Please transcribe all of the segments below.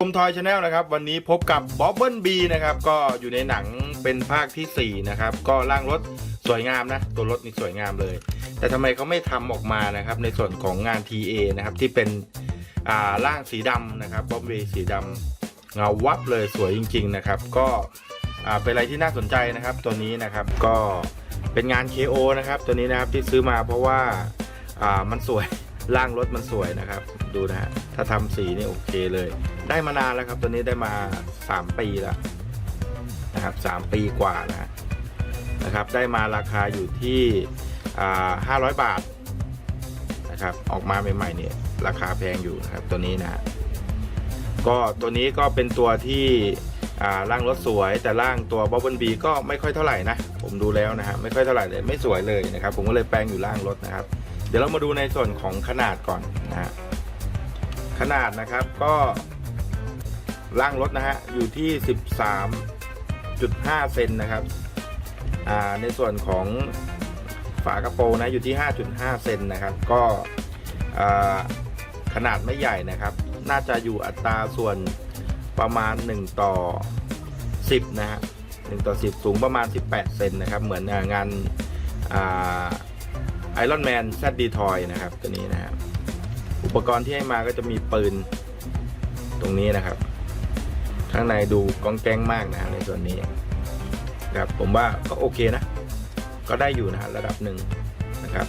ผมทอยชาแนลนะครับ วันนี้พบกับบ๊อบเบิลบีนะครับ ก็อยู่ในหนังเป็นภาคทีสี่4 นะครับ ก็ร่างรถสวยงามนะ ตัวรถนี่สวยงามเลย แต่ทำไมเขาไม่ทำออกมานะครับ ในส่วนของงาน TA นะครับ ที่เป็นอ่าร่างสีดำนะครับบ๊อบบีสีดำเงาวับเลยสวยจริง ๆ นะครับ ก็อ่าเป็นอะไรที่น่าสนใจนะครับ ตัวนี้นะครับก็เป็นงาน KO นะครับ ตัวนี้นะครับที่ซื้อมาเพราะว่าอ่ามันสวยร่างรถมันสวยนะครับ ดูนะฮะถ้าทำสีนี่โอเคเลย ได้มานานแล้วครับ ตัวนี้ได้มา 3 ปีแล้วนะครับ3ปีกว่านะนะครับ ได้มาราคาอยู่ที่อ่า500บาทนะครับ ออกมาใหม่ๆเนี่ยราคาแพงอยู่นะครับตัวนี้นะก็ตัวนี้ก็เป็นตัวที่อ่าร่างรถสวยแต่ร่างตัวบอบเบิลบีก็ไม่ค่อยเท่าไหร่นะ ผมดูแล้วนะฮะไม่ค่อยเท่าไหร่เลยไม่สวยเลยนะครับ ผมก็เลยแปลงอยู่ร่างรถนะครับ เดี๋ยวเรามาดูในส่วนของขนาดก่อนนะฮะขนาดนะครับก็ ล่างรถนะฮะ อยู่ที่ 13.5 เซนนะครับ อ่า ในส่วนของฝากระโปรงนะ อยู่ที่ 5.5 เซนนะครับ ก็ขนาดไม่ใหญ่นะครับ น่าจะอยู่อัตราส่วนประมาณ 1 ต่อ 10 นะฮะ1ต่อ 10 สูงประมาณ 18 เซนนะครับ เหมือนงานไอรอนแมนแซดดีทอยนะครับ ตัวนี้นะครับ อุปกรณ์ที่ให้มาก็จะมีปืนตรงนี้นะครับ ข้างในดูกองแกงมากนะในส่วนนี้ครับผมว่าก็โอเคนะ ก็ได้อยู่นะระดับหนึ่งนะครับ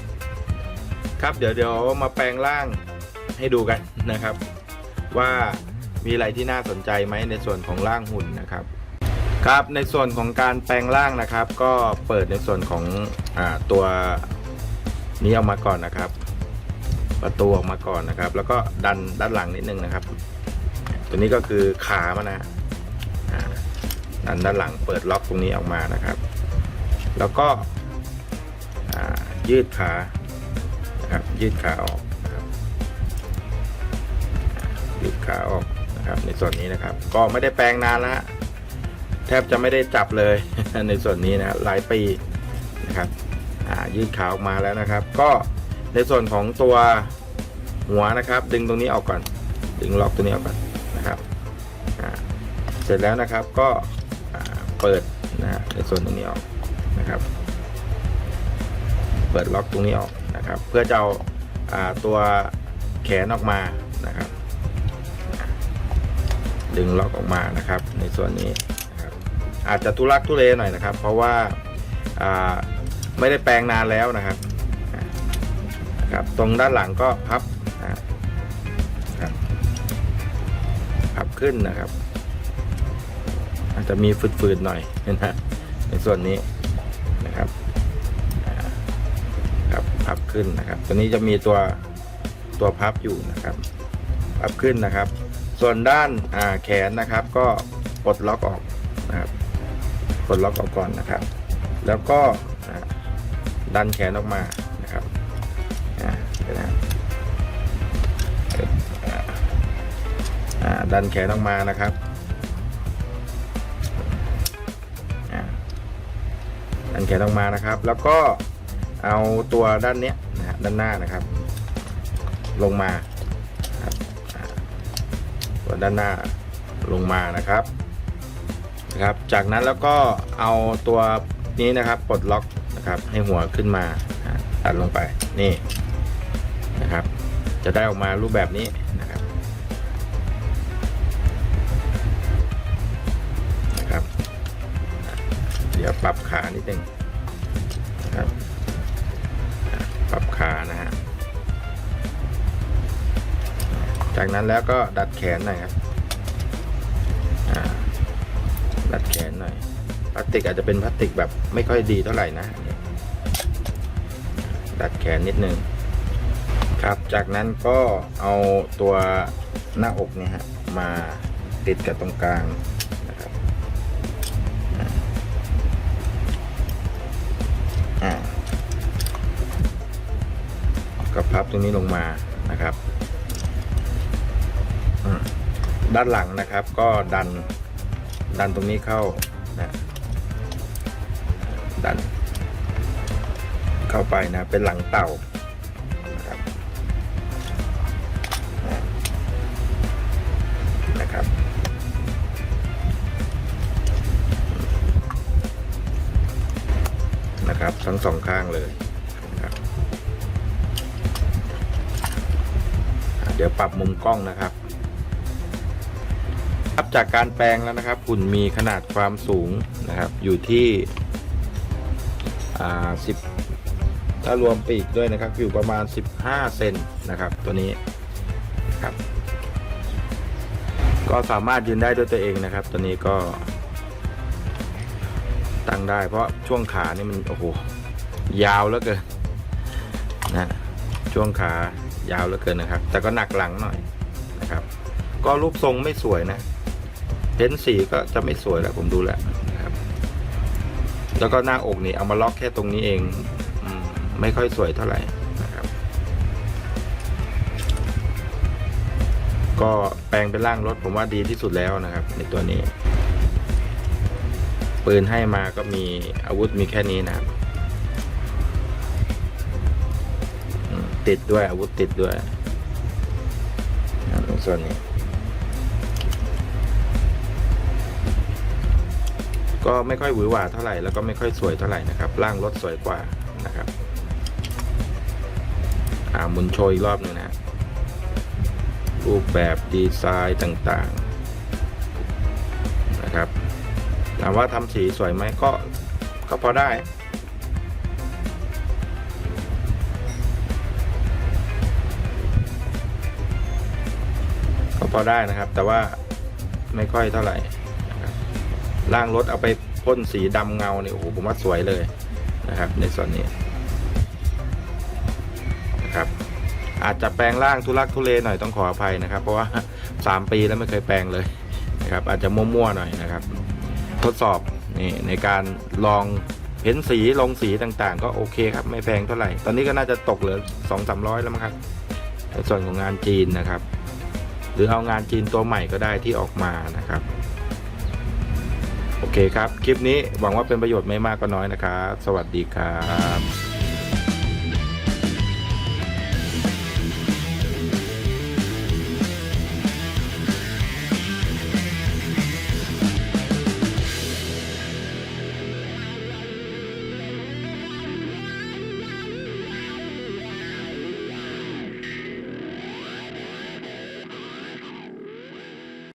ครับเดี๋ยวเดี๋ยวมาแปลงร่างให้ดูกันนะครับ ว่ามีอะไรที่น่าสนใจไหมในส่วนของร่างหุ่นนะครับ ครับในส่วนของการแปลงร่างนะครับ ก็เปิดในส่วนของอาตัวนี้ออกมาก่อนนะครับ ประตูออกมาก่อนนะครับ แล้วก็ดันด้านหลังนิดนึงนะครับ ตัวนี้ก็คือขามันนะ ดันด้านหลังเปิดล็อกตรงนี้ออกมานะครับ แล้วก็ยืดขานะครับยืดขาออกนะครับยืดขาออกนะครับในส่วนนี้นะครับ ก็ไม่ได้แปลงนานแล้วฮะแทบจะไม่ได้จับเลยในส่วนนี้นะหลายปีนะครับยืดขาออกมาแล้วนะครับ ก็ในส่วนของตัวหัวนะครับ ดึงตรงนี้ออกก่อน ดึงล็อกตัวนี้ออกก่อนนะครับเสร็จแล้วนะครับก็ เปิดนะฮะในส่วนตรงนี้ออกนะครับ เปิดล็อกตรงนี้ออกนะครับ เพื่อจะเอาอาตัวแขนออกมานะครับ ดึงล็อกออกมานะครับ ในส่วนนี้นะครับอาจจะทุลักทุเลหน่อยนะครับ เพราะว่าาไม่ได้แปลงนานแล้วนะครับนะครับตรงด้านหลังก็พับนะครับพับขึ้นนะครับ อาจจะมีฝืดๆหน่อยนะฮะในส่วนนี้นะครับครับพับขึ้นนะครับตัวนี้จะมีตัวตัวพับอยู่นะครับ พับขึ้นนะครับ ส่วนด้านาแขนนะครับ ก็ปลดล็อกออกนะครับปลดล็อกออกก่อนนะครับ แล้วก็ดันแขนออกมานะครับนะดันแขนออกมานะครับ ดันแขนออกมานะครับ แล้วก็เอาตัวด้านเนี้ยนะฮะด้านหน้านะครับ ลงมาตัวด้านหน้าลงมานะครับนะครับ จากนั้นแล้วก็เอาตัวนี้นะครับปลดล็อกนะครับให้หัวขึ้นมาอ่าตัดลงไปนี่นะครับ จะได้ออกมารูปแบบนี้นะ นึงครับปรับขานะฮะจากนั้นแล้วก็ดัดแขนหน่อยครับดัดแขนหน่อยพลาสติกอาจจะเป็นพลาสติกแบบไม่ค่อยดีเท่าไหร่นะดัดแขนนิดนึงครับจากนั้นก็เอาตัวหน้าอกเนี่ยฮะมาติดกับตรงกลางนะครับ อ่าก็พับตรงนี้ลงมานะครับ ด้านหลังนะครับก็ดันดันตรงนี้เข้านะดัน เข้าไปนะเป็นหลังเต่า ทั้งสองข้างเลยนะครับเดี๋ยวปรับมุมกล้องนะครับครับจากการแปลงแล้วนะครับหุ่นมีขนาดความสูงนะครับ อยู่ที่อ่าสิบถ้ารวมปีกด้วยนะครับ อยู่ประมาณ 15 เซนนะครับ ตัวนี้ครับ ก็สามารถยืนได้ด้วยตัวเองนะครับ ตัวนี้ก็ตั้งได้เพราะช่วงขานี่มัน โอ้โห ยาวเหลือเกินนะช่วงขายาวเหลือเกินนะครับ แต่ก็หนักหลังหน่อยนะครับ ก็รูปทรงไม่สวยนะเพ้นสีก็จะไม่สวยแล้วผมดูแล้วนะครับ แล้วก็หน้าอกนี่เอามาล็อกแค่ตรงนี้เองอไม่ค่อยสวยเท่าไหร่นะครับ ก็แปลงเป็นร่างรถผมว่าดีที่สุดแล้วนะครับ ในตัวนี้ ปืนให้มาก็มีอาวุธมีแค่นี้นะครับ ติดด้วย อาวุธติดด้วยนะครับในส่วนนี้ ก็ไม่ค่อยหวือหวาเท่าไหร่แล้วก็ไม่ค่อยสวยเท่าไหร่นะครับร่างรถสวยกว่านะครับ อ่ามุนโชยรอบนึงนะรูปแบบดีไซน์ต่างๆนะครับถามว่าทำสีสวยไหมก็ก็พอได้ อได้นะครับ แต่ว่าไม่ค่อยเท่าไหร่นะครับล่างรถเอาไปพ่นสีดำเงาเนี่ยโอ้โหผมว่าสวยเลยนะครับ ในส่วนนี้นะครับอาจจะแปลงร่างทุลักทุเลหน่อยต้องขออภัยนะครับ เพราะว่า 3 ปีแล้วไม่เคยแปลงเลยนะครับ อาจจะมั่วๆหน่อยนะครับ ทดสอบนี่ในการลองเพ้นสีลงสีต่างๆ ก็โอเคครับ ไม่แพงเท่าไหร่ ตอนนี้ก็น่าจะตกเหลือสองสามร้อยแล้วมั้งครับในส่วนของงานจีนนะครับ หรือเอางานจีนตัวใหม่ก็ได้ที่ออกมานะครับ โอเคครับ คลิปนี้หวังว่าเป็นประโยชน์ไม่มากก็น้อยนะครับ สวัสดีครับ